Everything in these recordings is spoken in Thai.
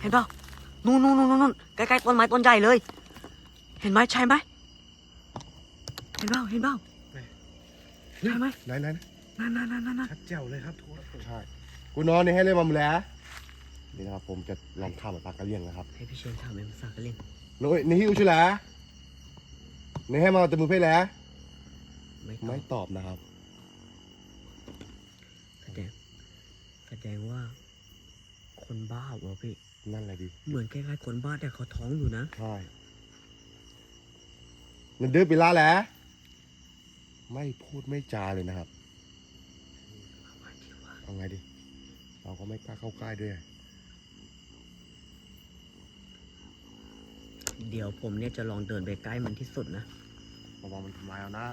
เห็นเปล่านู่นนู่นนู่นนู่นใกล้ๆต้นไม้ต้นใหญ่เลย เห็นไหมใช่ไหมเห็นเปล่าเห็นเปล่าใช่ไหมไหนไหนนั่นนั่นนั่นนั่นชัดเจ๋วเลยครับทุกคนใช่กูนอนนี่ให้เล่นมาหมดแล้วนี่นะครับผมจะลองทำแบบปากกระเลี่ยงนะครับให้พี่เชนทำเป็นภาษากะเหรี่ยงโน้ยนี่ฮิวชื่อแหละนี่ให้มาแต่มือเพ่แล้วไม่ตอไม่บตอบนะครับแสดงแสดงว่าคนบ้าวะพี่ นั่นแหละดิเหมือนคล้ายๆคนบ้าแต่เขาท้องอยู่นะใช่นั่นดื้อไปละแหละไม่พูดไม่จาเลยนะครับเอาไงดิ เราก็ไม่กล้าเข้าใกล้ด้วย เดี๋ยวผมเนี่ยจะลองเดินไปใกล้มันที่สุดนะระวังมันทำลายเอานะ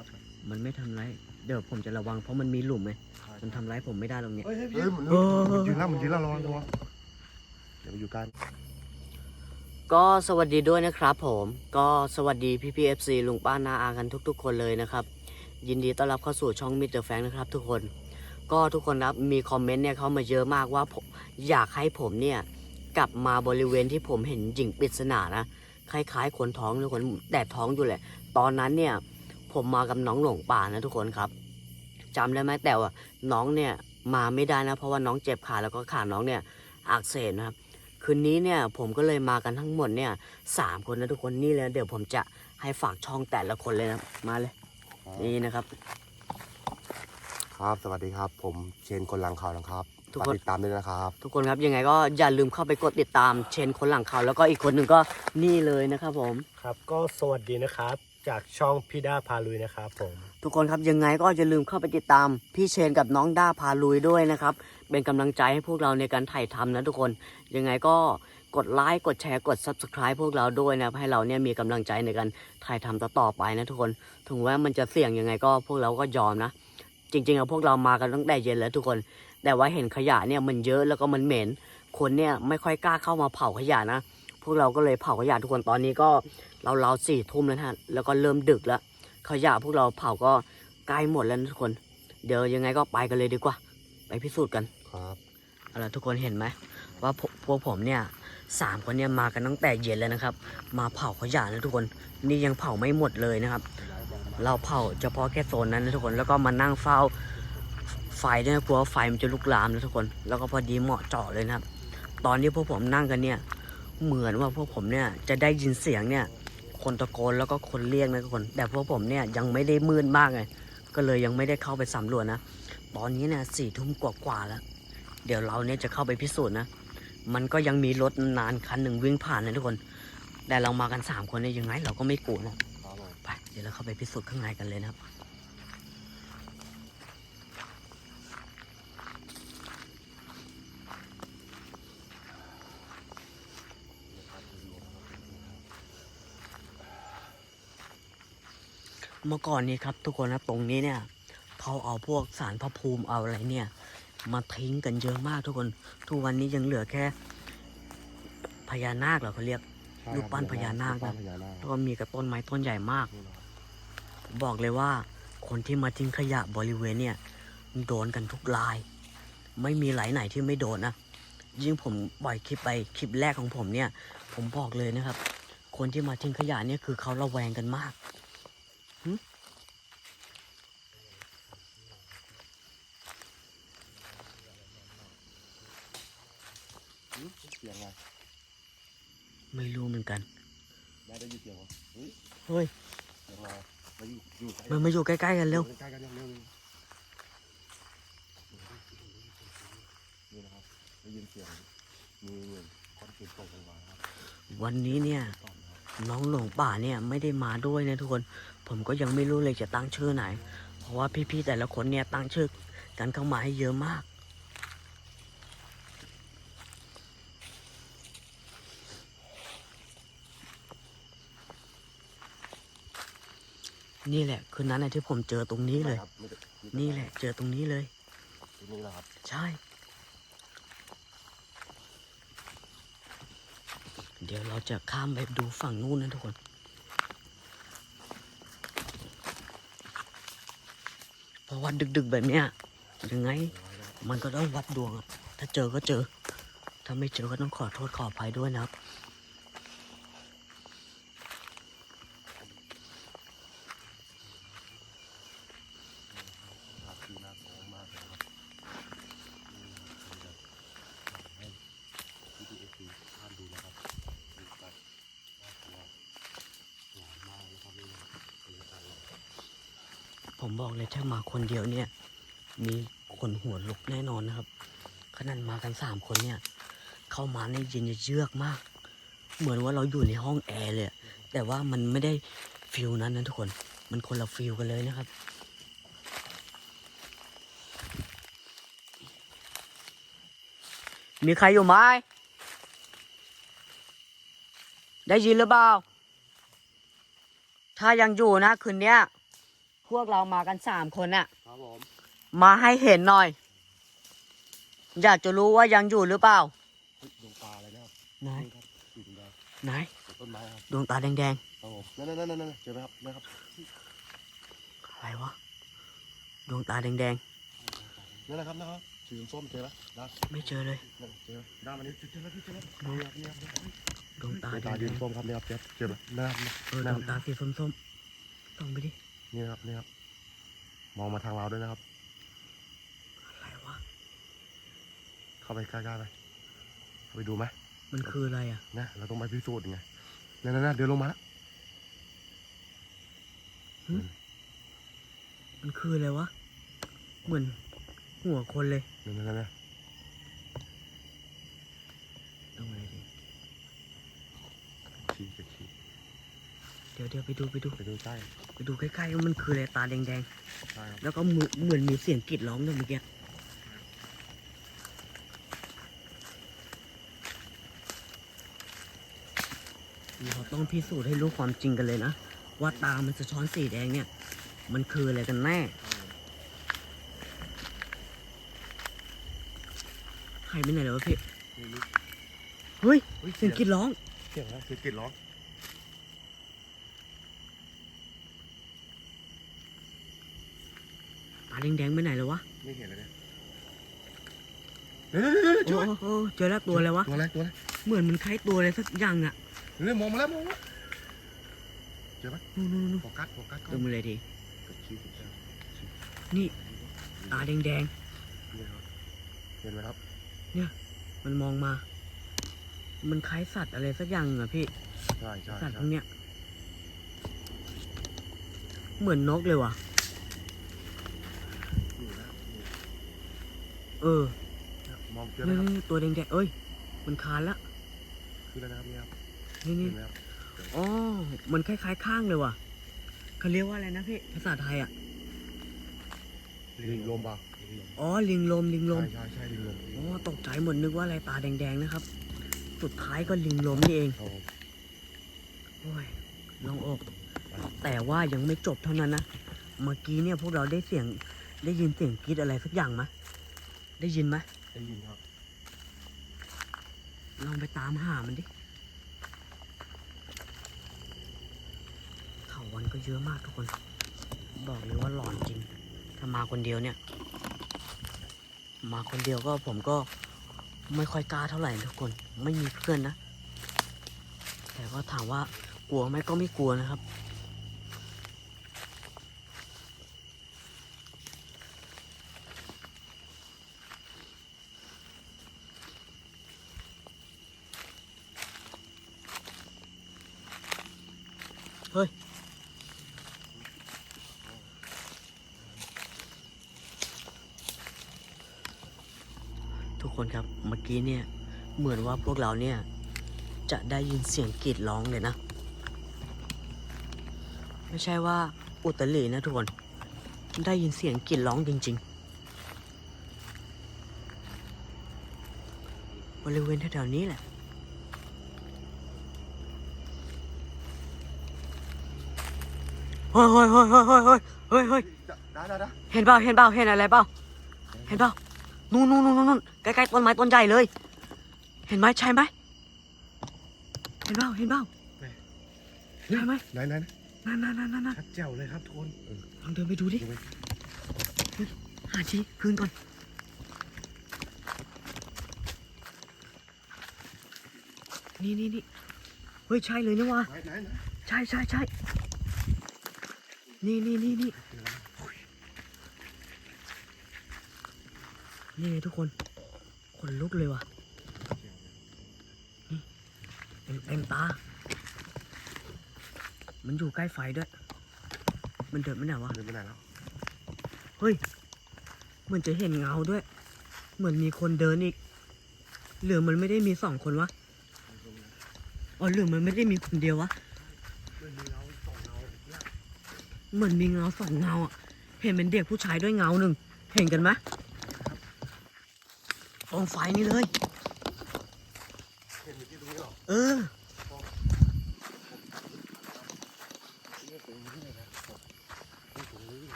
มันไม่ทำร้ายเดี๋ยวผมจะระวังเพราะมันมีหลุมไงมันทำร้ายผมไม่ได้ตรงเนี้ยเฮ้ยเฮ้ยเฮ้ยมันเออมันยืนแล้วมันยืนแล้วระวังระวัง อย่าไปอยู่กันก็สวัสดีด้วยนะครับผมก็สวัสดีพี่พีเอฟซีลุงป้านาอากันทุก ๆ คนเลยนะครับ ยินดีต้อนรับเข้าสู่ช่องมิสเตอร์แฟงนะครับ ทุกคน ก็ทุกคนครับมีคอมเมนต์เนี่ยเข้ามาเยอะมากว่าผมอยากให้ผมเนี่ยกลับมาบริเวณที่ผมเห็นหญิงปริศนานะคล้ายๆคนท้องทุกคนแต่ท้องอยู่แหละ ตอนนั้นเนี่ยผมมากับน้องหลงป่านะทุกคนครับจำได้ไหมแต่ว่าน้องเนี่ยมาไม่ได้นะ เพราะว่าน้องเจ็บขาแล้วก็ขาน้องเนี่ยอักเสบนะครับ คืนนี้เนี่ยผมก็เลยมากันทั้งหมดเนี่ยสามคนนะทุกคนนี่เลยเดี๋ยวผมจะให้ฝากช่องแต่ละคนเลยนะมาเลย นี่นะครับ ครับสวัสดีครับ ผมเชนคนหลังข่าวนะครับทุกฝากคนติดตามด้วยนะครับทุกคนครับยังไงก็อย่าลืมเข้าไปกดติดตามเชนคนหลังเขาแล้วก็อีกคนหนึ่งก็นี่เลยนะครับผม ครับก็สวัสดีนะครับ จากช่องพี่ด้าพาลุยนะครับผม ทุกคนครับยังไงก็อย่าลืมเข้าไปติดตาม พี่เชนกับน้องด้าพาลุยด้วยนะครับ เป็นกำลังใจให้พวกเราในการถ่ายทำนะทุกคนยังไงก็กดไลค์กดแชร์กด subscribe พวกเราด้วยนะให้เราเนี่ยมีกำลังใจในการถ่ายทำต่อไปนะทุกคนถึงแม้มันจะเสี่ยงยังไงก็พวกเราก็ยอมนะ จริงๆอะพวกเรามากันตั้งแต่เย็นแล้วทุกคน แต่ว่าเห็นขยะเนี่ยมันเยอะแล้วก็มันเหม็นคนเนี่ยไม่ค่อยกล้าเข้ามาเผาขยะนะ พวกเราก็เลยเผาขยะทุกคนตอนนี้ก็ เราเราสี่ทุ่มแล้วนะฮะแล้วก็เริ่มดึกแล้วขยะพวกเราเผาก็ใกล้หมดแล้วนะทุกคน เดี๋ยวยังไงก็ไปกันเลยดีกว่า ไปพิสูจน์กันครับเอาล่ะทุกคนเห็นไหมว่าพวกพวกผมเนี่ยสามคนเนี่ยมากันตั้งแต่เย็นแล้วนะครับ มาเผาขยะนะทุกคน นี่ยังเผาไม่หมดเลยนะครับ เราเผาเฉพาะแค่โซนนั้นนะทุกคนแล้วก็มานั่งเฝ้าไฟด้วยนะกลัวไฟมันจะลุกลามนะทุกคน แล้วก็พอดีเหมาะเจาะเลยนะครับ ตอนที่พวกผมนั่งกันเนี่ยเหมือนว่าพวกผมเนี่ยจะได้ยินเสียงเนี่ย คนตะโกนแล้วก็คนเรียกนะทุกคน แต่พวกผมเนี่ยยังไม่ได้มืดมากไงก็เลยยังไม่ได้เข้าไปสำรวจนะ ตอนนี้เนี่ยสี่ทุ่มกว่าๆแล้ว เดี๋ยวเราเนี่ยจะเข้าไปพิสูจน์นะ มันก็ยังมีรถนานคันหนึ่งวิ่งผ่านนะทุกคน แต่เรามากันสามคนเนี่ยยังไงเราก็ไม่กลัวนะ ไป เดี๋ยวเราเข้าไปพิสูจน์ข้างในกันเลยนะครับ เมื่อก่อนนี้ครับ ทุกคนนะตรงนี้เนี่ยเขาเอาพวกสารพระภูมิเอาอะไรเนี่ย มาทิ้งกันเยอะมากทุกคน ทุกวันนี้ยังเหลือแค่พญานาคเหรอเขาเรียกใช่รูปปั้นพญานาครูปปั้นะพญานาคแล้วก็มีกระต้นไม้ต้นใหญ่มากผมบอกเลยว่า คนที่มาทิ้งขยะบริเวณเนี่ยโดนกันทุกราย ไม่มีไหลไหนที่ไม่โดนนะยิ่งผมปล่อยคลิปไปคลิปแรกของผมเนี่ย ผมบอกเลยนะครับ คนที่มาทิ้งขยะเนี่ยคือเขาระแวงกันมากหึ หืม เสียงอะไรไม่รู้เหมือนกันแม่ได้ยินเสียงเหรอเฮ้ยเฮ้ยเสียงอะไรมาอยู่อยู่ใกล้มันมาอยู่ใกล้ๆกันเร็วใกล้กันเร็วเร็วนี่นะครับได้ยินเสียงมีเหมือนก้อนหินตกลงมาครับวันนี้เนี่ยตอบนะครับน้องหลงป่าเนี่ยไม่ได้มาด้วยนะทุกคน ผมก็ยังไม่รู้เลยจะตั้งชื่อไหน เพราะว่าพี่ๆแต่ละคนเนี่ยตั้งชื่อกันเข้ามาให้เยอะมาก นี่แหละ คืนนั้นนะที่ผมเจอตรงนี้เลย ครับไม่ได้นี่แหละ เจอตรงนี้เลย ตรงนี้แหละครับใช่ เดี๋ยวเราจะข้ามไปดูฝั่งนู้นนะทุกคน เพราะว่าดึกๆแบบเนี้ยยังไง มันก็ต้องวัดดวงอะถ้าเจอก็เจอ ถ้าไม่เจอก็ต้องขอโทษขออภัยด้วยนะครับครับคือน่ากลัวมากเลยครับให้พี่พีเอฟซีท่านดูนะครับดูกันน่ากลัวหลอนมากนะครับนี่บรรยากาศหลอน ผมบอกเลยถ้ามาคนเดียวเนี่ย มีคนหัวลุกแน่นอนนะครับขนาดมากันสามคนเนี่ย เข้ามาในเย็นเยือกมาก เหมือนว่าเราอยู่ในห้องแอร์เลย แต่ว่ามันไม่ได้ฟิลนั้นนะทุกคน มันคนละฟิลกันเลยนะครับ มีใครอยู่ไหมได้ยินหรือเปล่า ถ้ายังอยู่นะคืนเนี้ย พวกเรามากันสามคนน่ะครับผมมาให้เห็นหน่อย อยากจะรู้ว่ายังอยู่หรือเปล่าเฮ้ยดวงตาอะไรนะครับไหนนี่ครับสีแดงไหนๆต้นไม้ครับดวงตาแดงครับผมนั่นนั่นนั่นนั่นเจอไหมครับนะครับๆอะไรวะดวงตาแดงนั่นนะครับนะครับสีส้มเจอแล้วนะๆไม่เจอเลยนั่นเจอด้านมันนี้เจอแล้วพี่เจอแล้วนี่ครับนี่ครับนี่ครับดวงตาดวงแดตายืนงส้มครับนี่ครับเจอเจอไหมนะครับๆเออดวงตาสีส้มๆส่องไปดิ นี่ครับนี่ครับ มองมาทางเราด้วยนะครับ อะไรวะ เข้าไปใกล้ๆไปเข้าไปดูไหมมันคืออะไรอะ นะเราต้องไปพิสูจน์ไงนั่นนั่นเดินลงมาแล้วมันคืออะไรวะ เหมือนหัวคนเลยนั่นนั่นนั่นต้องอะไรดิชี้จะชี้ เดี๋ยวเดี๋ยวไปดูไปดูไปดูใกล้ไปดูใกล้ๆว่ามันคืออะไรตาแดงใช่ครับๆแล้วก็มือเหมือนมีเสียงกรีดร้องด้วยเมื่อกี้เราต้องพิสูจน์ให้รู้ความจริงกันเลยนะ ว่าตามันสะท้อนสีแดงเนี่ย มันคืออะไรกันแน่ใครไปไหนเลยวะพี่นี่นี่เฮ้ยเฮ้ยเสียงกรีดร้อง เสียงอะไรเสียงกรีดร้อง ตา แดงๆไปไหนเลยวะไม่เห็นเลยเนี่ยเดี๋ยวเดี๋ยวเดี๋ยวเดี๋ยวโอ้โหเจอแล้วตัวอะไรวะ ตัวอะไรตัวอะไรเหมือนมันคล้ายตัวอะไรสักอย่างอะเรื่องมองมาแล้วมองมาแล้วเจอไหมนู่นนู่นนู่นโฟกัสโฟกัสดูมันเลยดิกดชี้กดชี้ชี้นี่ตาแดงนี่ครับเห็นไหมครับๆมันมองมา มันคล้ายสัตว์อะไรสักอย่างอะพี่ ใช่ใช่สัตว์พใช่วกเนี้ย เหมือนนกเลยว่ะ นี่นะนี่ เออนะมองเจอไหมนี่ครับนี่ตัวแดงๆเอ้ย มันคานละคืออะไรนะครับเนี่ยครับนี่นี่เห็นไหมครับอ๋อ มันคล้ายๆข้างเลยว่ะเขาเรียกว่าอะไรนะพี่ภาษาไทยอะลิงลมเปล่าอ๋อลิงลมลิงลมใช่ใช่ใช่ลิงลมอ๋อตกใจหมดนึกว่าอะไรตาแดงๆนะครับ สุดท้ายก็ลิงลมนี่เองครับผมโอ้ยลองอก แต่ว่ายังไม่จบเท่านั้นนะเมื่อกี้เนี่ยพวกเราได้เสียงได้ยินเสียงกรีดอะไรสักอย่างไหม ได้ยินไหมได้ยินครับ ลองไปตามหามันดิเขาวันก็เยอะมากทุกคน บอกเลยว่าหลอนจริง ถ้ามาคนเดียวเนี่ย มาคนเดียวก็ผมก็ไม่ค่อยกล้าเท่าไหร่ทุกคน ไม่มีเพื่อนนะ แต่ก็ถามว่ากลัวไหมก็ไม่กลัวนะครับ กี้เนี่ย เหมือนว่าพวกเราเนี่ย จะได้ยินเสียงกรีดร้องเลยนะ ไม่ใช่ว่าอุตลีนะทุกคน ได้ยินเสียงกรีดร้องจริง ๆ บริเวณแถวๆนี้แหละเฮ้ยเฮ้ยเฮ้ยเฮ้ยเฮ้ยเฮ้ยเห็นเปล่าเห็นเปล่าเห็นอะไรเปล่าเห็นเปล่า นู่นนู่นนู่นนู่นใกล้ๆต้นไม้ต้นใหญ่เลย เห็นไหมใช่ไหมเห็นเปล่าเห็นเปล่าใช่ไหมไหนไหนไหนนั่นนั่นนั่นนั่นชัดแจ๋วเลยครับทุกคนลองเดินไปดูดิดูไปหาชี้คืนก่อนนี่นี่นี่เฮ้ยใช่เลยนี่วะไหนไหนไหนใช่ใช่ใช่นี่นี่นี่นี่ นี่ไงทุกคนขนลุกเลยว่ะนี่เต็มเต็มตา มันอยู่ใกล้ไฟด้วย มันเดินไปไหนวะเดินไปไหนแล้วเฮ้ยเหมือนจะเห็นเงาด้วย เหมือนมีคนเดินอีกหรือมันไม่ได้มีสองคนวะอ๋อหรือมันไม่ได้มีคนเดียววะมันมีเงาสองเงาเนี่ยเหมือนมีเงาสองเงาอะเห็นเป็นเด็กผู้ชายด้วยเงาหนึ่งเห็นกันไหม ตรงไฟนี่เลยเห็นเมื่อกี้ตรงนี้หรอเออ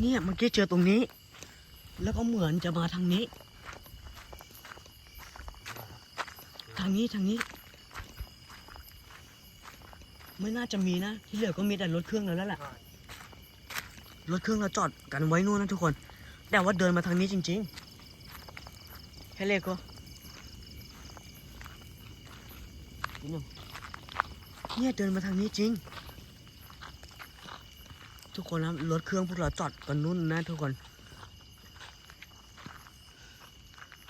เนี่ยเมื่อกี้เจอตรงนี้ แล้วก็เหมือนจะมาทางนี้ ทางนี้ทางนี้ ไม่น่าจะมีนะ ที่เหลือก็มีแต่รถเครื่องแล้วแหละรถเครื่องเราจอดกันไว้นู่นนะทุกคน แต่ว่าเดินมาทางนี้จริง ๆ แค่เลขก็นิดหนึ่งเนี่ยเดินมาทางนี้จริง ทุกคนนะรถเครื่องพวกเราจอดกันนู่นนะทุกคน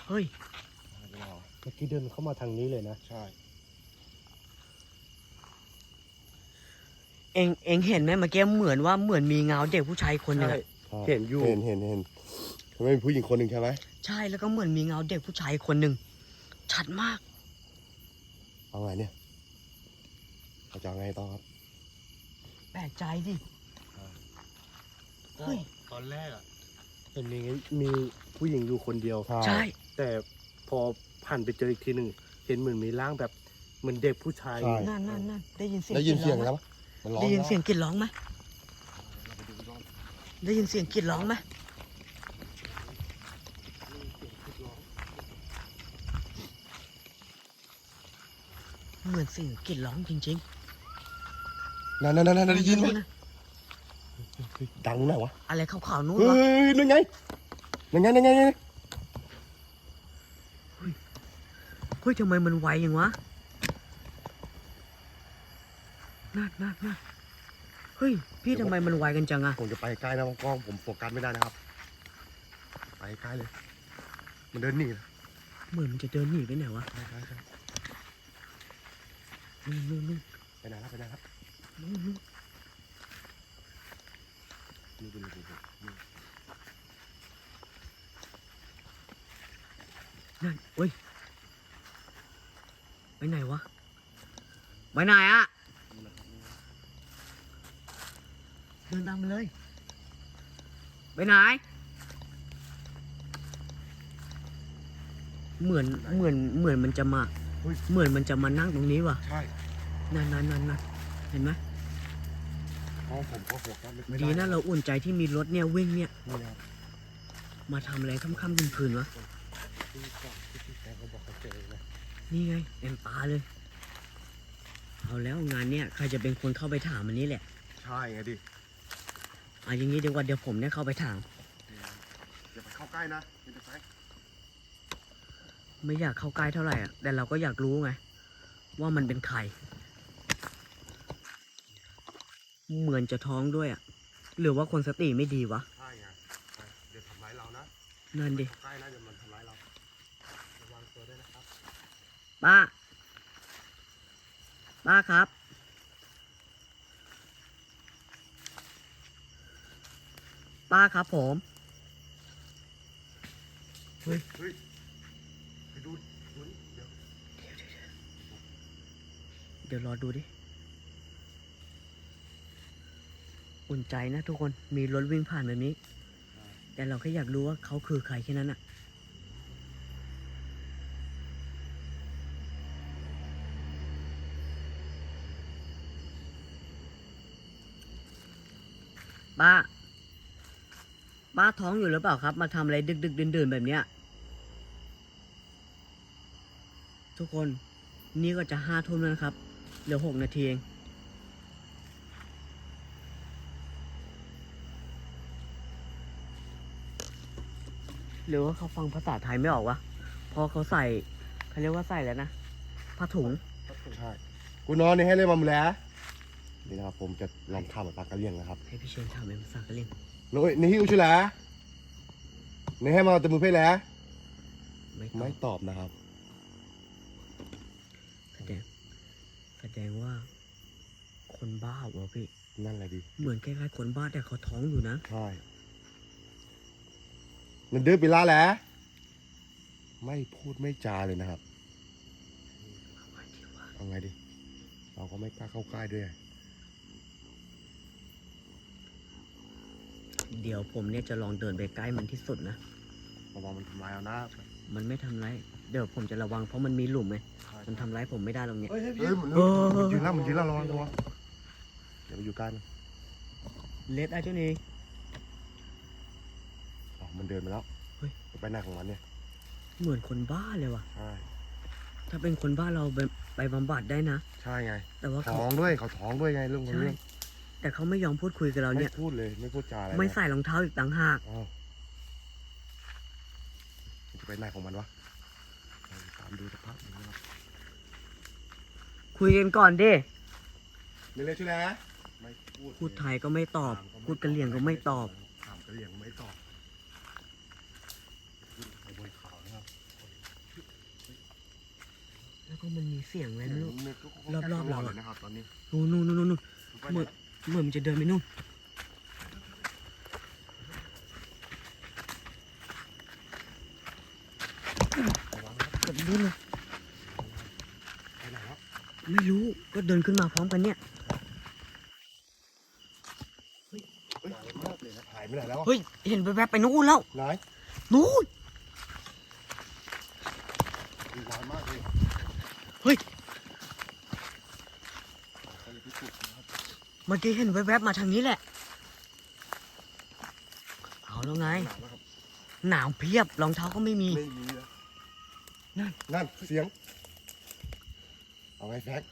เฮ้ยไม่รอเมื่อกี้เดินเข้ามาทางนี้เลยนะ ใช่ เองเองเห็นไหมเมื่อกี้เหมือนว่าเหมือนมีเงาเด็กผู้ชายคนหนึงอะ เห็นอยู่ เห็นเห็นเห็นทำไมมีผู้หญิงคนหนึ่งใช่ไหม ใช่แล้วก็เหมือนมีเงาเด็กผู้ชายคนหนึ่งชัดมาก เอาไงเนี่ยเราจะเอาไงต่อครับ แปลกใจดิ ก็เฮ้ย ตอนแรกอะเห็นมีมีผู้หญิงอยู่คนเดียว ใช่ แต่พอผ่านไปเจออีกทีหนึ่งเห็นเหมือนมีร่างแบบเหมือนเด็กผู้ชายนั่นนั่นนั่นได้ยินเสียงได้ยินเสียงกรีดร้แล้วไหมปะมันร้องได้ยินแล้วเสียงกรีดร้องไหมเราไปดูอีกรอบได้ยินเสียงกรีดร้องไหม เหมือนเสียงกรีดร้องจริงนั่นนั่นนั่นๆนั่นได้ยินไหมนะดังไหนวะอะไรขาวๆนู้นเฮ้วะยนั่นไงนั่นไงนั่นไงนั่นไงเฮ้ยทำไมมันไวอย่างวะนั่นนั่นนั่นเฮ้ย พี่ทำไมมันไวกันจังอะผมจะไปใกล้นะกล้องผมโฟกัสไม่ได้นะครับ ไปใกล้เลย มันเดินหนีนะเหมือนมันจะเดินหนีไปไหนวะใช่ใช่ใช่นู่นนู่นนู่น ไปไหนแล้วไปไหนแล้วนู่นนู่นนี่เป็นนี่เป็นนี่นั่นเฮ้ยไปไหนวะไปไหนอะเดินตามมาเลยไปไหน เหมือนเหมือนเหมือนมันจะมา เฮ้ยเหมือนมันจะมานั่งตรงนี้ว่ะใช่นั่นนั่นนั่นนั่นเห็นไหมกล้องผมก็โฟกัสไม่ดีได้นะเราอุ่นใจที่มีรถเนี่ยวิ่งเนี่ย นี่นะครับมาทำอะไรค่ำๆคืนๆวะ ที่ก่อนที่พี่แกเขาบอกเขาเจอนะนี่ไงเต็มตาเลย เอาแล้วงานเนี่ยใครจะเป็นคนเข้าไปถามอันนี้แหละใช่ไงดิเอาอย่างนี้ดีกว่าเดี๋ยวผมเนี่ยเข้าไปถามอย่าไปเข้าใกล้นะอย่าไปใกล้ ไม่อยากเข้าใกล้เท่าไหร่อะ แต่เราก็อยากรู้ไง ว่ามันเป็นใคร เหมือนจะท้องด้วยอะ หรือว่าคนสติไม่ดีวะ ใช่ไงไปเดี๋ยวทำร้ายเรานะนั่นดิ เข้าใกล้นะเดี๋ยวมันทำร้ายเราระวังตัวด้วยนะครับ ป้า ป้าครับ ป้าครับผม เฮ้ย เฮ้ยไปดูดูนี่เดี๋ยว เดี๋ยวรอดูดิ อุ่นใจนะทุกคน มีรถวิ่งผ่านแบบนี้ แต่เราแค่อยากรู้ว่าเขาคือใครแค่นั้นอะป้า ป้าท้องอยู่หรือเปล่าครับ มาทำอะไรดึกดึกๆดื่นๆแบบเนี้ย ทุกคนนี่ก็จะห้าทุ่มแล้วนะครับ เหลือหกนาทีเองหรือว่าเขาฟังภาษาไทยไม่ออกวะเพอเขาใส่เขาเรียกว่าใส่แล้วนะผ้าถุงใช่กูนอนนี่ให้เล่นมาหมดแล้วนี่นะครับผมจะลองทำแบบปากกระเลี่ยงนะครับให้พี่เชนทำเป็นภาษากะเหรี่ยงโน้ยนี่ฮิวชื่อแล้วนี่ให้มาแต่มือเพ่แล้วไม่ตอไม่บตอบนะครับ แสดง แสดงว่า คนบ้าวะพี่ นั่นแหละดิเหมือนคล้ายๆคนบ้าแต่เขาท้องอยู่นะใช่นั่นดื้อไปละแหล้วไม่พูดไม่จาเลยนะครับเอาไงดิ เราก็ไม่กล้าเข้าใกล้ด้วย เดี๋ยวผมเนี่ยจะลองเดินไปใกล้มันที่สุดนะระวังมันทำลายเอาหน้ามันไม่ทำร้ายเดี๋ยวผมจะระวังเพราะมันมีหลุมไง มันทำร้ายผมไม่ได้หรอกเนี่ย เฮ้ยเฮ้ยเฮ้ยมันเออมันยืนแล้วมันยืนแล้วระวังระวังอย่าไปอยู่ใกล้มันเลดไอ้เจ้านี่ อ๋อมันเดินไปแล้วเฮ้ยไปไหนของมันเนี่ยเหมือนคนบ้าเลยว่ะ ใช่ถ้าเป็นคนบ้าเราไปไปบำบัดได้นะ ใช่ไงแต่ว่าเขาท้องด้วยเขาท้องด้วยไงเรื่องของใช่เรื่องแต่เขาไม่ยอมพูดคุยกับเราไม่เนี่ย พูดเลยไม่พูดจาอะไรไม่เลยใส่รองเท้าอีกต่างหาก อ้าวมันจะไปไหนของมันวะเออตามดูสักพักหนึงนะครับ คุยกันก่อนดิมีอะไรช่วยแล้วไม่พูดพูดไทยก็ไม่ตอบ พูดกะเหรี่ยงก็ไม่ตอบ ถามกะเหรี่ยงไม่ตอบขึ้นไปบนเขานะครับแล้วก็มันมีเสียงอะไรไม่รู้เนี่ยก็รอบๆเราอะลยนะครับ ตอนนี้นู่นนู่นนู่นนู่นไปเหไหนมือนเหมือนมันจะเดินไปนู่นกับนู่นเลยไปไหนแล้ว ไม่รู้ก็เดินขึ้นมาพร้อมกันเนี่ยเฮ้ยมากเลยนะหายไปไหนแล้วอะเฮ้ยเห็นแวบๆไปนู่นแล้วไหนนู่นมีวายมากเลยเฮ้ยไปเลยที่สุดนะครับเมื่อกี้เห็นแวบๆมาทางนี้แหละ เอาแล้วไง หนาวแล้วครับหนาวเพียบรองเท้าก็ไม่มีไม่มีแล้วนั่น นั่นเสียง เอาไงแฟก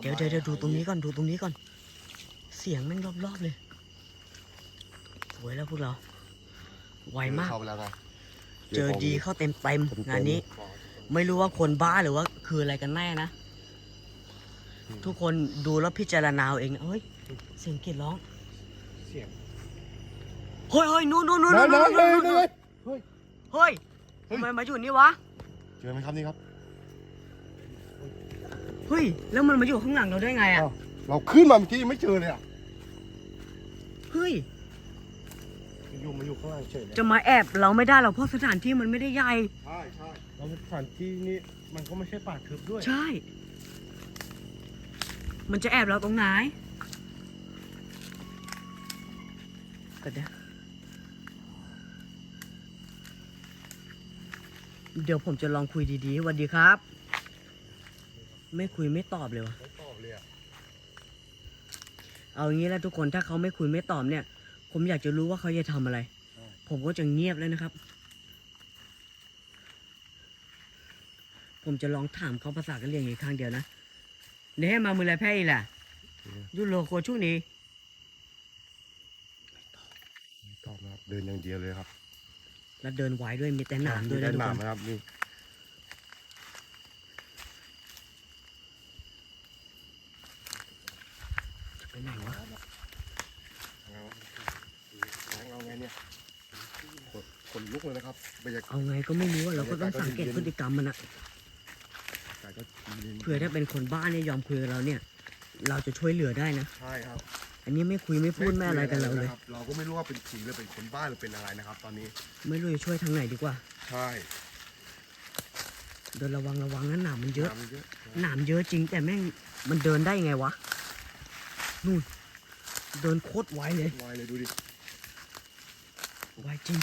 เดี๋ยวเดี๋ยวเดี๋ยวดูตรงนี้ก่อนดูตรงนี้ก่อน เสียงแม่งรอบๆเลยสวยแล้วพวกเรา ไวมาก เข้าไปแล้วไงเจอดีเข้าเต็มเต็มๆงานนี้ ไม่รู้ว่าคนบ้าหรือว่าคืออะไรกันแน่นะ ทุกคนดูแล้วพิจารณาเอาเองนะเฮ้ย เสียงกรีดร้อง เสียง เฮ้ยเฮ้ยนู่นนู่นนู่นนั่นู่นนนั่นู่นนเลนู่ยนเลยเฮ้ย เฮ้ยทำไมมาอยู่นี่วะ เจอไหมครับนี่ครับ เฮ้ย แล้วมันมาอยู่ข้างหลังเราได้ไงอะอ้าวเราขึ้นมาเมื่อกี้ยังไม่เจอเลยอะเฮ้ย อยู่มาอยู่ข้างล่างเฉยเลยจะมาแอบเราไม่ได้หรอกเพราะสถานที่มันไม่ได้ใหญ่ ใช่ใช่แล้วสถานที่นี่มันก็ไม่ใช่ป่าทึบด้วยใช่ มันจะแอบเราตรงไหนก็เดี๋ยวเดี๋ยวผมจะลองคุยดีๆสวัสดีครับ ไม่คุยไม่ตอบเลยวะไม่ตอบเลยอะเอาอย่างนี้แล้วทุกคนถ้าเขาไม่คุยไม่ตอบเนี่ย ผมอยากจะรู้ว่าเขาจะทำอะไร ผมก็จะเงียบแล้วนะครับ ผมจะลองถามเขาภาษากะเหรี่ยงอีกครั้งเดียวนะเนี่ยให้มามือละแพ้อีล่ะยุโรโคช่วงนี้ ไม่ตอบนะครับเดินอย่างเดียวเลยครับ แล้วเดินไหวด้วยมีแต่หนามด้วยได้นะทุกหนาคมน นะครับนี่ จะไปไหนวะ เอา เอาไงเนี่ยขนขนลุกเลยนะครับบรรยากาศ เอาไงก็ไม่รู้อะเราก็ต้องสังเกตพฤติกรรมมันอะก็ย็นๆเผื่อถ้าเป็นคนบ้าเนี่ยยอมคุยกับเราเนี่ย เราจะช่วยเหลือได้นะ ใช่ครับอันนี้ไม่คุยไม่พูดไม่อะไรกันเราเลยครับเราก็ไม่รู้ว่าเป็นผีหรือเป็นคนบ้าหรือเป็นอะไรนะครับ ตอนนี้ ไม่รู้จะช่วยทางไหนดีกว่าใช่เดินระวังระวังนะหนามมันเยอะ น้ำเยอะหนามเยอะจริงแต่แม่งมันเดินได้ยังไงวะนู่น เดินโคตรไวเลย วายเลยดูดิ ไวจริง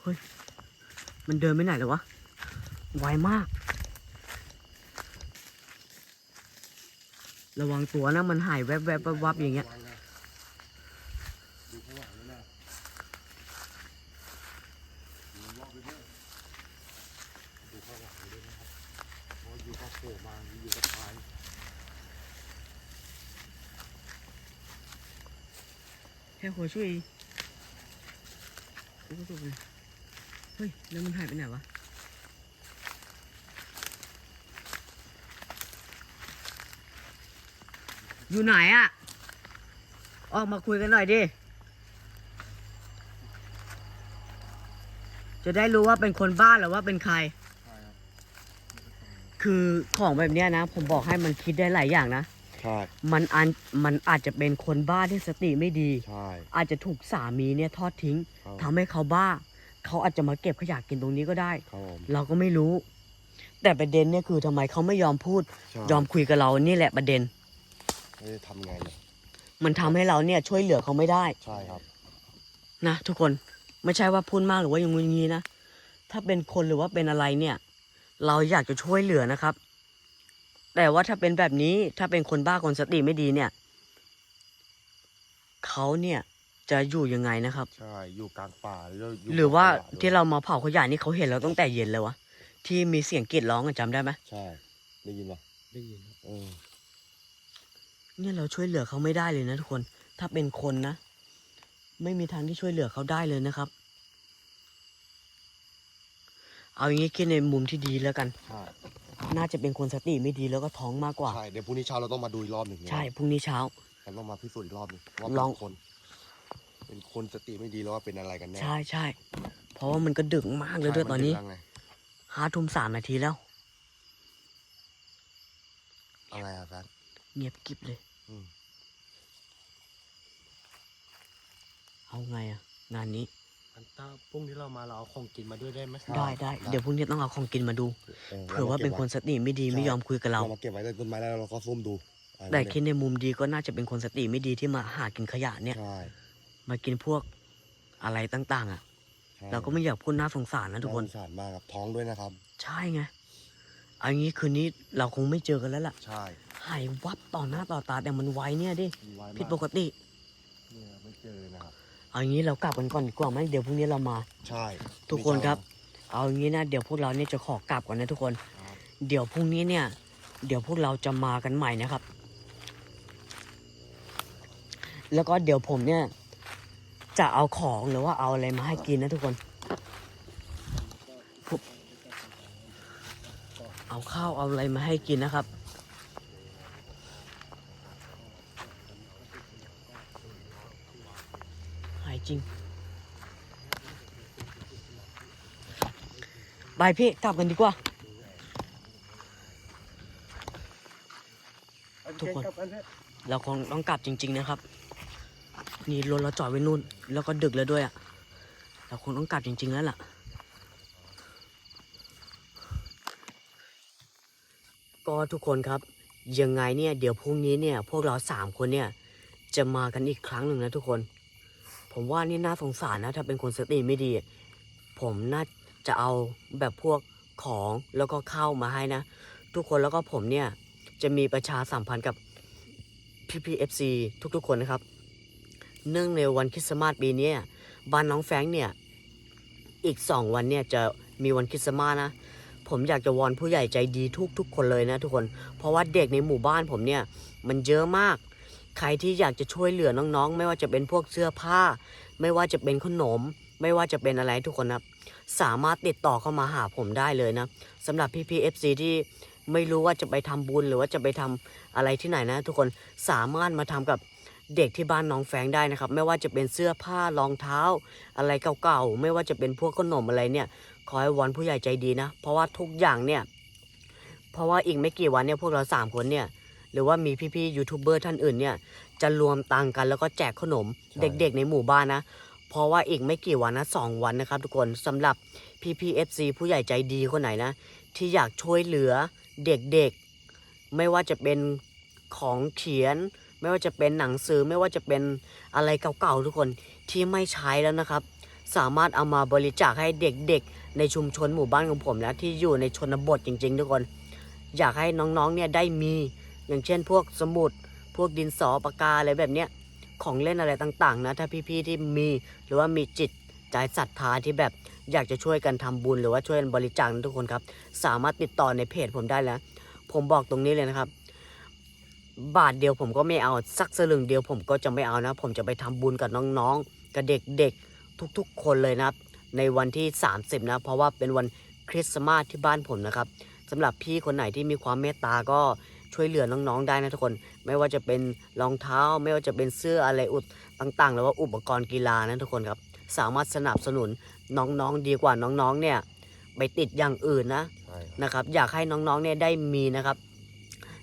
เฮ้ย มันเดินไปไหนเลยววะ ไวมาก ระวังตัวนะ มันหายแวบๆบวับๆอย่างเงี้ย ระวันะดูข้างหลังด้วยนะดูรอบไปด้วยดูข้างหลังด้วยนะครับเพราะอยู่ก็โผล่มาอยู่ก็ตาย แค่หัวช่วยโอ้โหฮ้ยแล้วมันหายไปไหนวะอยู่ไหนอะออกมาคุยกันหน่อยดิ จะได้รู้ว่าเป็นคนบ้านหรือว่าเป็นใครใค,รคือของแบบเนี้ยนะ ผมบอกให้มันคิดได้หลายอย่างนะ ใช่ มันอันมันอาจจะเป็นคนบ้าที่สติไม่ดี ใช่ อาจจะถูกสามีเนี่ยทอดทิ้ง ครับทำให้เขาบ้า เขาอาจจะมาเก็บขยะกินตรงนี้ก็ได้ ครับผมเราก็ไม่รู้ แต่ประเด็นเนี่ยคือทำไมเขาไม่ยอมพูด ใช่ยอมคุยกับเรานี่แหละประเด็น ไม่ได้ทำไงเนี่ยมันทำให้เราเนี่ยช่วยเหลือเขาไม่ได้ ใช่ครับ นะทุกคนไม่ใช่ว่าพูดมากหรือว่าอย่างงูงี้นะถ้าเป็นคนหรือว่าเป็นอะไรเนี่ย เราอยากจะช่วยเหลือนะครับ แต่ว่าถ้าเป็นแบบนี้ถ้าเป็นคนบ้าคนสติไม่ดีเนี่ยเขาเนี่ยจะอยู่ยังไงนะครับ ใช่อยู่กลางป่าแล้วยู่หรือว่ากับขยะด้วยที่เรามาเผาขยะนี่เขาเห็นเราตั้งแต่เย็นเลยวะที่มีเสียงกรีดร้องอะจำได้ไหมใช่ได้ยินปะได้ยินครับเออเนี่ยเราช่วยเหลือเขาไม่ได้เลยนะทุกคน ถ้าเป็นคนนะ ไม่มีทางที่ช่วยเหลือเขาได้เลยนะครับ เอาอย่างนี้คิดในมุมที่ดีแล้วกัน ใช่ น่าจะเป็นคนสติไม่ดีแล้วก็ท้องมากกว่า ใช่เดี๋ยวพรุ่งนี้เช้าเราต้องมาดูอีกรอบหนึ่งนะใช่พรุ่งนี้เช้าเราต้องมาพิสูจน์อีกรอบหนึ่งว่าลเป็อง นคน เป็นคนสติไม่ดีแล้วว่าเป็นอะไรกันแน่ใช่ใช่เพราะว่ามันก็ดึกมากเลยด้วยใช่ตอนนี้มัดึกแล้วไงห้าทุ่มสามนาทีแล้ว อะไรอะแฟนเงียบกริบเลย อืมเอาไงอะงานนี้อัน ต้าพรุ่งนี้เรามาเราเอาของกินมาด้วยได้ไหมได้ได้เดี๋ยวพรุ่งนี้ต้องเอาของกินมาดูออเผื่อว่าเป็นคนสติไม่ดีไม่ยอมคุยกับเราเรามาเก็บไว้ใต้ต้นไม้แล้วเราก็ซุ่มดูอะไรแต่เนี่ยคิดในมุมดีก็น่าจะเป็นคนสติไม่ดีที่มาหากินขยะเนี่ยใช่มากินพวกอะไรต่าง ๆ อะใช่เราก็ไม่อยากพูดน่าสงสารนะทุกคนาสงสารมากครับท้องด้วยนะครับ ใช่ไงเอางี้คืนนี้เราคงไม่เจอกันแล้วล่ะ ใช่ หายวับต่อหน้าต่อตาแต่มันไวเนี่ยดิมันไวมากผิดปกติ เนี่ยไม่เจอเลยนะครับ เอางี้เรากลับกันก่อนดีกว่าไหมเดี๋ยวพรุ่งนี้เรามา ใช่ทุกคนครับ เอางี้นะเดี๋ยวพวกเราเนี่ยจะขอกลับก่อนนะทุกคนครับเดี๋ยวพรุ่งนี้เนี่ย เดี๋ยวพวกเราจะมากันใหม่นะครับ แล้วก็เดี๋ยวผมเนี่ย จะเอาของหรือว่าเอาอะไรมาให้กินนะทุกคนผมเอาข้าวเอาอะไรมาให้กินนะครับ หายจ ริงไปพี่กลับกันดีกว่า ทุกคน เราคงต้องกลับจริง ๆ นะครับ นี่รถเราจอดไว้นู่น แล้วก็ดึกแล้วด้วยอะ่ะ เราคงต้องกลับจริง ๆ แล้วล่ะก็ทุกคนครับยังไงเนี่ยเดี๋ยวพรุ่งนี้เนี่ยพวกเราสามคนเนี่ยจะมากันอีกครั้งหนึ่งนะทุกคน ผมว่านี่น่าสงสารนะ ถ้าเป็นคนสติไม่ดี ผมน่าจะเอาแบบพวกของแล้วก็ข้าวมาให้นะ ทุกคนแล้วก็ผมเนี่ย จะมีประชาสัมพันธ์กับ PPFC ทุกๆคนนะครับ เนื่องในวันคริสต์มาสปีนี้บ้านน้องแฟงเนี่ย อีกสองวันเนี่ยจะมีวันคริสต์มาสนะ ผมอยากจะวอนผู้ใหญ่ใจดีทุกๆคนเลยนะทุกคน เพราะว่าเด็กในหมู่บ้านผมเนี่ย มันเยอะมาก ใครที่อยากจะช่วยเหลือน้องๆ ไม่ว่าจะเป็นพวกเสื้อผ้า ไม่ว่าจะเป็นขนม ไม่ว่าจะเป็นอะไรทุกคนนะครับสามารถติดต่อเข้ามาหาผมได้เลยนะสำหรับ PPFC ที่ไม่รู้ว่าจะไปทำบุญหรือว่าจะไปทำอะไรที่ไหนนะ ทุกคนสามารถมาทำกับเด็กที่บ้านน้องแฟรงได้นะครับ ไม่ว่าจะเป็นเสื้อผ้ารองเท้า อะไรเก่าๆไม่ว่าจะเป็นพวกขนมอะไรเนี่ย ขอให้วอนผู้ใหญ่ใจดีนะ เพราะว่าทุกอย่างเนี่ย เพราะว่าอีกไม่กี่วันเนี่ยพวกเราสามคนเนี่ย หรือว่ามีพี่ๆยูทูบเบอร์ท่านอื่นเนี่ยจะรวมตังค์กันแล้วก็แจกขนมเด็กๆในหมู่บ้านนะ เพราะว่าอีกไม่กี่วันนะสองวันนะครับ ทุกคนสำหรับ PPFC ผู้ใหญ่ใจดีคนไหนนะ ที่อยากช่วยเหลือเด็กๆ ไม่ว่าจะเป็นของเขียน ไม่ว่าจะเป็นหนังสือไม่ว่าจะเป็นอะไรเก่าๆทุกคนที่ไม่ใช้แล้วนะครับ สามารถเอามาบริจาคให้เด็กๆ ในชุมชนหมู่บ้านของผมนะที่อยู่ในชนบทจริง ๆ ทุกคน อยากให้น้องๆเนี่ยได้มี อย่างเช่นพวกสมุด พวกดินสอปากกาอะไรแบบเนี้ยของเล่นอะไรต่างๆ นะ ถ้าพี่ๆที่มีหรือว่ามีจิตใจศรัทธาที่แบบอยากจะช่วยกันทำบุญหรือว่าช่วยกันบริจาคนะทุกคนครับ สามารถติดต่อในเพจผมได้แล้ว ผมบอกตรงนี้เลยนะครับ บาทเดียวผมก็ไม่เอาสักสลึงเดียวผมก็จะไม่เอานะ ผมจะไปทำบุญกับน้องๆกับเด็กๆทุกๆ คนเลยนะครับ ในวันที่ 30 นะ เพราะว่าเป็นวันคริสต์มาสที่บ้านผมนะครับสำหรับพี่คนไหนที่มีความเมตตาก็ ช่วยเหลือน้องๆได้นะทุกคน ไม่ว่าจะเป็นรองเท้า ไม่ว่าจะเป็นเสื้ออะไรอุดต่างๆ หรือว่าอุปกรณ์กีฬานะทุกคนครับ สามารถสนับสนุนน้องๆดีกว่าน้องๆเนี่ยไปติดอย่างอื่นนะนะครับ อยากให้น้องๆเนี่ยได้มีนะครับ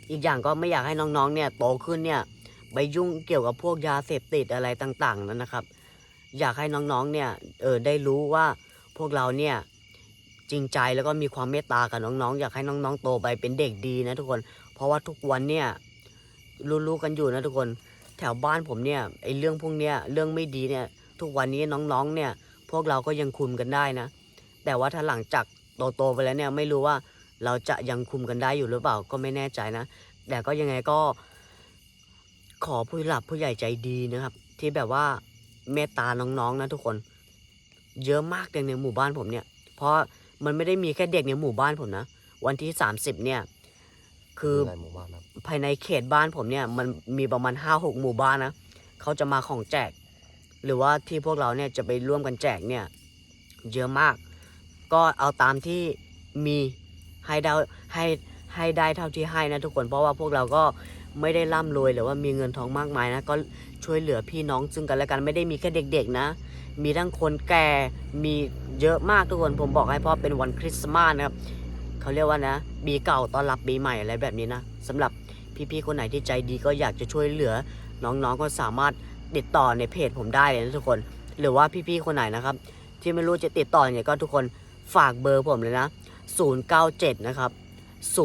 อีกอย่างก็ไม่อยากให้น้องๆเนี่ยโตขึ้นเนี่ยไปยุ่งเกี่ยวกับพวกยาเสพติดอะไรต่างๆนั้นนะครับ อยากให้น้องๆเนี่ยเออได้รู้ว่าพวกเราเนี่ยจริงใจแล้วก็มีความเมตตากับน้องๆ อยากให้น้องๆ โตไปเป็นเด็กดีนะทุกคน เพราะว่าทุกวันเนี่ยรู้ๆกันอยู่นะทุกคน แถวบ้านผมเนี่ยไอ้เรื่องพวกเนี้ยเรื่องไม่ดีเนี่ย ทุกวันนี้น้องๆเนี่ย พวกเราก็ยังคุมกันได้นะ แต่ว่าถ้าหลังจากโตๆไปแล้วเนี่ยไม่รู้ว่าเราจะยังคุมกันได้อยู่หรือเปล่าก็ไม่แน่ใจนะ แต่ก็ยังไงก็ ขอผู้หลักผู้ใหญ่ใจดีนะครับ ที่แบบว่าเมตตาน้องๆนะทุกคน เยอะมากเลยในหมู่บ้านผมเนี่ย เพราะมันไม่ได้มีแค่เด็กในหมู่บ้านผมนะ วันที่ 30 เนี่ย คือมีหลายหมู่บ้านครับภายในเขตบ้านผมเนี่ยมันมีประมาณห้าหกหมู่บ้านนะเขาจะมาของแจก หรือว่าที่พวกเราเนี่ยจะไปร่วมกันแจกเนี่ยเยอะมาก ก็เอาตามที่มีให้ได้ให้ให้ได้เท่าที่ให้นะทุกคนเพราะว่าพวกเราก็ไม่ได้ร่ำรวยหรือว่ามีเงินทองมากมายนะก็ช่วยเหลือพี่น้องซึ่งกันและกันไม่ได้มีแค่เด็กๆนะ มีทั้งคนแก่มีเยอะมากทุกคนผมบอกให้เพราะเป็นวันคริสต์มาสนะครับ เขาเรียกว่านะปีเก่าต้อนรับปีใหม่อะไรแบบนี้นะสำหรับพี่ๆคนไหนที่ใจดีก็อยากจะช่วยเหลือ น้องๆก็สามารถติดต่อในเพจผมได้เลยนะทุกคน หรือว่าพี่ๆคนไหนนะครับ ที่ไม่รู้จะติดต่อเนี่ยก็ทุกคนฝากเบอร์ผมเลยนะ 097 นะครับ 004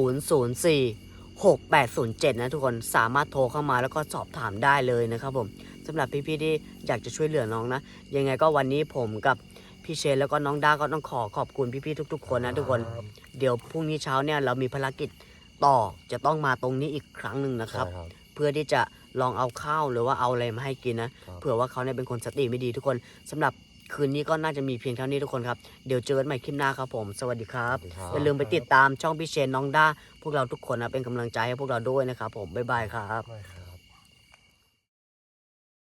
6807 นะทุกคนสามารถโทรเข้ามาแล้วก็สอบถามได้เลยนะครับผมสำหรับพี่ๆที่อยากจะช่วยเหลือน้องนะ ยังไงก็วันนี้ผมกับ พี่เชนแล้วก็น้องด้าก็ต้องขอขอบคุณพี่ๆทุก ๆ คนนะทุกคน เดี๋ยวพรุ่งนี้เช้าเนี่ยเรามีภารกิจต่อจะต้องมาตรงนี้อีกครั้งหนึ่งนะครับ ใช่ครับ เพื่อที่จะลองเอาข้าวหรือว่าเอาอะไรมาให้กินนะ ครับ เผื่อว่าเขาเนี่ยเป็นคนสติไม่ดีทุกคนสำหรับคืนนี้ก็น่าจะมีเพียงเท่านี้ทุกคนครับ เดี๋ยวเจอกันใหม่คลิปหน้าครับผม สวัสดีครับสวัสดีครับอย่าลืมไปติดตามช่องพี่เชนน้องด้า พวกเราทุกคนนะเป็นกำลังใจให้พวกเราด้วยนะครับผม บ๊ายบายครับ ไม่ครับ